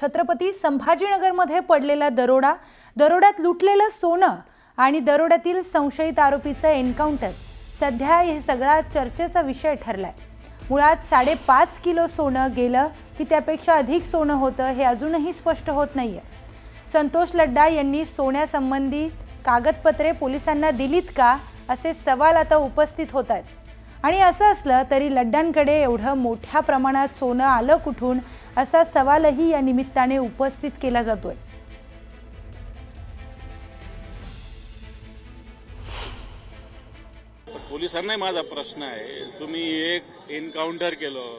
छत्रपती संभाजीनगरमध्ये पडलेला दरोडा दरोड्यात लुटलेलं सोनं आणि दरोड्यातील संशयित आरोपीचं एन्काउंटर. सध्या हे सगळा चर्चेचा विषय ठरलाय. मुळात साडेपाच किलो सोनं गेलं की त्यापेक्षा अधिक सोनं होतं हे अजूनही स्पष्ट होत नाहीये. संतोष लड्डा यांनी सोन्यासंबंधी कागदपत्रे पोलिसांना दिलीत का असे सवाल आता उपस्थित होत आहेत. आणि असं असलं तरी लड्ड्यांकडे एवढं मोठ्या प्रमाणात सोनं आलं कुठून असा सवालही या निमित्ताने उपस्थित केला जातोय. पोलिसांनाही माझा प्रश्न आहे तुम्ही एक एन्काउंटर केलं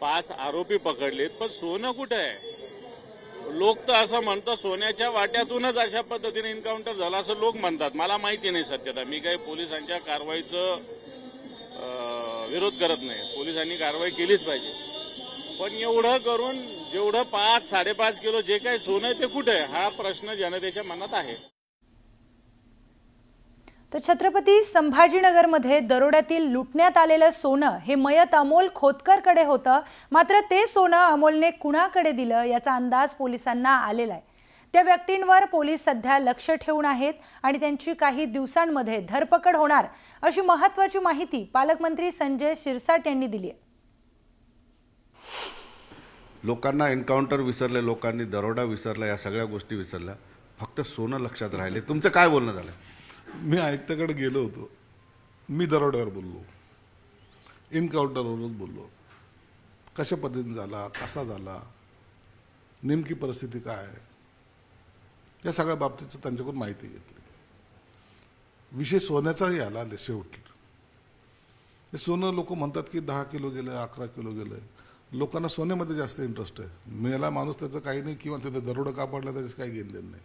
पाच आरोपी पकडलेत पण सोनं कुठं आहे? लोक तर असं म्हणतात सोन्याच्या वाट्यातूनच अशा पद्धतीने एन्काउंटर झाला असं लोक म्हणतात. मला माहिती नाही सत्यता. मी काही पोलिसांच्या कारवाईचं विरोध करत नाही. पोलिसांनी कारवाई केलीच पाहिजे. पण एवढं करून जेवढं पाच साडेपाच किलो जे काही सोनं आहे ते कुठे आहे? हा प्रश्न जनतेच्या मनात आहे. तर छत्रपती संभाजीनगरमध्ये दरोड्यातील लुटण्यात आलेलं सोनं हे मयत अमोल खोतकरकडे होतं. मात्र ते सोनं अमोलने कुणाकडे दिलं याचा अंदाज पोलिसांना आलेला आहे. त्या व्यक्तींवर पोलीस सध्या लक्ष ठेवून आहेत आणि त्यांची काही दिवसांमध्ये धरपकड होणार अशी महत्त्वाची माहिती पालकमंत्री संजय शिरसाट यांनी दिली आहे. लोकांना एन्काउंटर विसरले लोकांनी दरोडा विसरला या सगळ्या गोष्टी विसरल्या. फक्त सोनं लक्षात राहिले. तुमचं काय बोलणं झालं? मी आयुक्ताकडे गेलो होतो. मी दरोड्यावर बोललो. इनकाउंटरवरच बोललो. कशा पद्धतीने झाला कसा झाला नेमकी परिस्थिती काय आहे? या सगळ्या बाबतीचं त्यांच्याकडून माहिती घेतली. विषय सोन्याचाही आला शेवटी. हे सोनं लोक म्हणतात की दहा किलो गेलं अकरा किलो गेलं. लोकांना सोन्यामध्ये जास्त इंटरेस्ट आहे. मेला माणूस त्याचं काही नाही किंवा त्याचं दरोडं कापडलं त्याचं काही घेणं देणं नाही.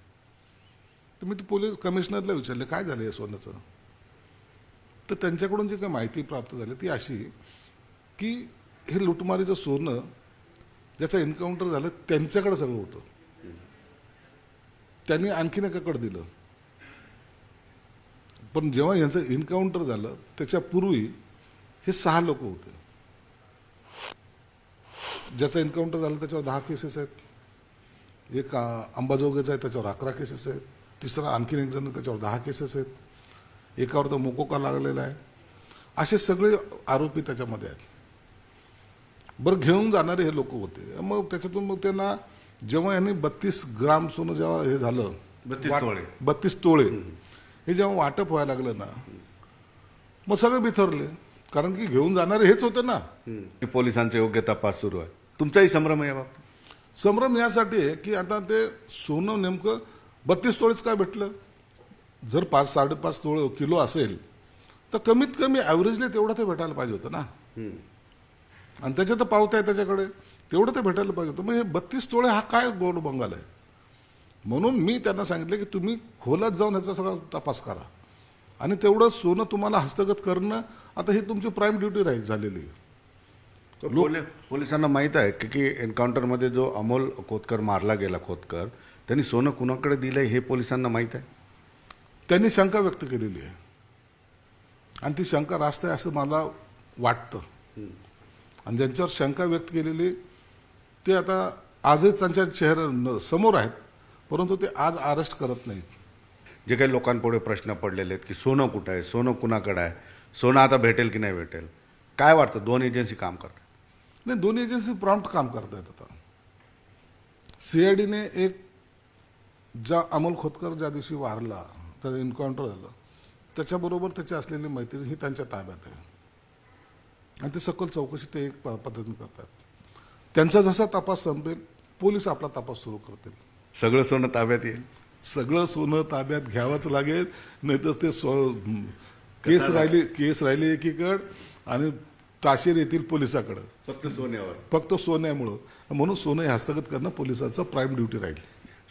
तर मी ते पोलीस कमिशनरला विचारले काय झालं या सोन्याचं? तर त्यांच्याकडून जी काही माहिती प्राप्त झाली ती अशी की हे लुटमारीचं सोनं ज्याचं एन्काउंटर झालं त्यांच्याकडे सगळं होतं. त्यांनी आणखीन एकाकडे दिलं. पण जेव्हा यांचं एन्काउंटर झालं त्याच्यापूर्वी हे सहा लोक होते. ज्याचं एन्काउंटर झालं त्याच्यावर दहा केसेस आहेत. एक अंबाजोगेचा आहे त्याच्यावर अकरा केसेस आहेत. तिसरा आणखीन एक जण त्याच्यावर दहा केसेस आहेत. एकावर तर मोकोका लागलेला आहे. असे सगळे आरोपी त्याच्यामध्ये आहेत. बरं घेऊन जाणारे हे लोक होते. मग त्याच्यातून मग त्यांना जेव्हा यांनी बत्तीस ग्राम सोनं जेव्हा हे झालं 32 वाट- तोळे. बत्तीस तोळे हे जेव्हा वाटप व्हायला लागलं ना मग सगळे बिथरले. कारण की घेऊन जाणारे हेच होते ना. की पोलिसांचा योग्य तपास सुरू आहे. तुमचाही संभ्रम आहे बाबतीत? संभ्रम यासाठी आहे की आता ते सोनं नेमकं बत्तीस तोळेच काय भेटलं? जर पाच साडेपाच तोळे किलो असेल तर कमीत कमी ॲव्हरेजली तेवढं ते भेटायला पाहिजे होतं ना. आणि त्याच्यात पावत्या आहे त्याच्याकडे. तेवढं ते भेटायला पाहिजे होतं. मग हे बत्तीस तोळे हा काय गोड बंगाल आहे? म्हणून मी त्यांना सांगितलं की तुम्ही खोलात जाऊन ह्याचा सगळा तपास करा. आणि तेवढं सोनं तुम्हाला हस्तगत करणं आता ही तुमची प्राईम ड्युटी राहील झालेली. आहे पोली- पोलिसांना माहीत आहे की की एन्काउंटरमध्ये जो अमोल खोतकर मारला गेला खोतकर त्यांनी सोनं कुणाकडे दिलंय हे पोलिसांना माहीत आहे? त्यांनी शंका व्यक्त केलेली आहे. आणि ती शंका रास्त आहे असं मला वाटतं. आणि ज्यांच्यावर शंका व्यक्त केलेली ते आता आजच त्यांच्या चेहरा न- समोर आहेत परंतु ते आज अरेस्ट करत नाहीत. जे काही लोकांपुढे प्रश्न पडलेले आहेत की सोनं कुठं आहे सोनं कुणाकडे आहे सोनं आता भेटेल की नाही भेटेल काय वाटतं? दोन एजन्सी काम करतात. नाही दोन्ही एजन्सी प्रॉम्प्ट काम करतायत आता. सीआयडीने एक ज्या अमोल खोतकर ज्या दिवशी वारला त्याचं एन्काउंटर झालं त्याच्याबरोबर त्याची असलेली मैत्रीण ही त्यांच्या ताब्यात आहे. आणि ते सखोल चौकशी ते एक पद्धतीने करतात. त्यांचा जसा तपास संपेल पोलीस आपला तपास सुरू करतील. सगळं सोनं ताब्यात येईल? सगळं सोनं ताब्यात घ्यावंच लागेल नाहीतर ते स्व केस राहिली केस राहिली एकीकड आणि ताशेर येतील पोलिसाकडं. फक्त सोन्यावर. फक्त सोन्यामुळं. म्हणून सोनं हस्तगत करणं पोलिसांचं प्राईम ड्युटी राहील.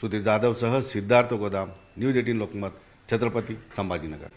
सुधीर जाधवसह सिद्धार्थ गोदाम न्यूज एटीन लोकमत छत्रपती संभाजीनगर.